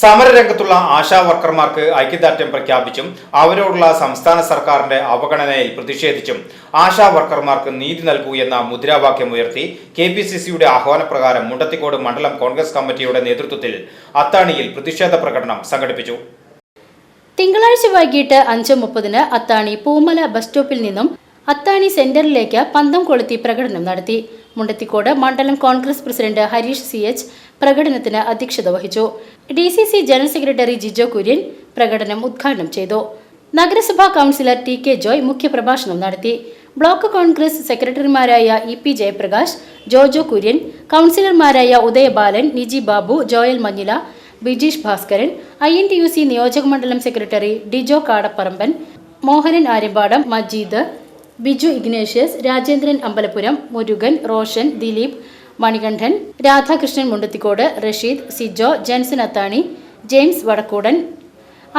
സമരരംഗത്തുള്ള ആശാ വർക്കർമാർക്ക് ഐക്യദാർഢ്യം പ്രഖ്യാപിച്ചും അവരോടുള്ള സംസ്ഥാന സർക്കാരിന്റെ അവഗണനയിൽ പ്രതിഷേധിച്ചും ആശാ വർക്കർമാർക്ക് നീതി നൽകൂ എന്ന മുദ്രാവാക്യം ഉയർത്തി കെ പി സി സിയുടെ ആഹ്വാനപ്രകാരം മുണ്ടത്തിക്കോട് മണ്ഡലം കോൺഗ്രസ് കമ്മിറ്റിയുടെ നേതൃത്വത്തിൽ അത്താണിയിൽ പ്രതിഷേധ പ്രകടനം സംഘടിപ്പിച്ചു. തിങ്കളാഴ്ച വൈകിട്ട് അഞ്ച് മുപ്പതിന് അത്താണി പൂമല ബസ് സ്റ്റോപ്പിൽ നിന്നും അത്താണി സെന്ററിലേക്ക് പന്തം കൊളുത്തി പ്രകടനം നടത്തി. മുണ്ടത്തിക്കോട് മണ്ഡലം Congress president Harish C H പ്രകടനത്തിന് അധ്യക്ഷത വഹിച്ചു. D C C general secretary Jijo Kurian പ്രകടനം ഉദ്ഘാടനം ചെയ്തു. നഗരസഭാ കൗൺസിലർ ടി കെ ജോയ് മുഖ്യപ്രഭാഷണം നടത്തി. ബ്ലോക്ക് കോൺഗ്രസ് സെക്രട്ടറിമാരായ ഇ പി ജയപ്രകാശ് ജോജോ കുര്യൻ കൗൺസിലർമാരായ Udayabalan Niji Babu Joel Manjila Bijeesh Bhaskaran I N T U C നിയോജക മണ്ഡലം secretary Dijo Kadapparamban Mohanan Aryampadam Majeed Biju Ignatius Rajendran Ambalapuram Murugan Roshan Dileep Manikandan Radhakrishnan Mundathikode Rasheed Sijo Jenson Athani James Vadakkoodan.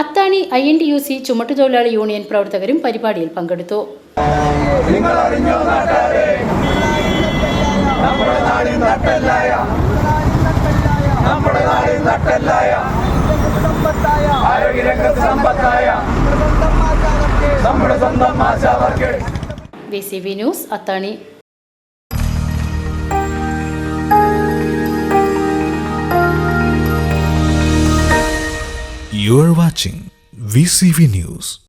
Athani I N T U C ചുമട്ടുതൊഴിലാളി union പ്രവർത്തകരും പരിപാടിയിൽ പങ്കെടുത്തു. നമ്മുടെ സ്വന്തം ആശാവർക്ക് V C V news Athani You are watching VCV News.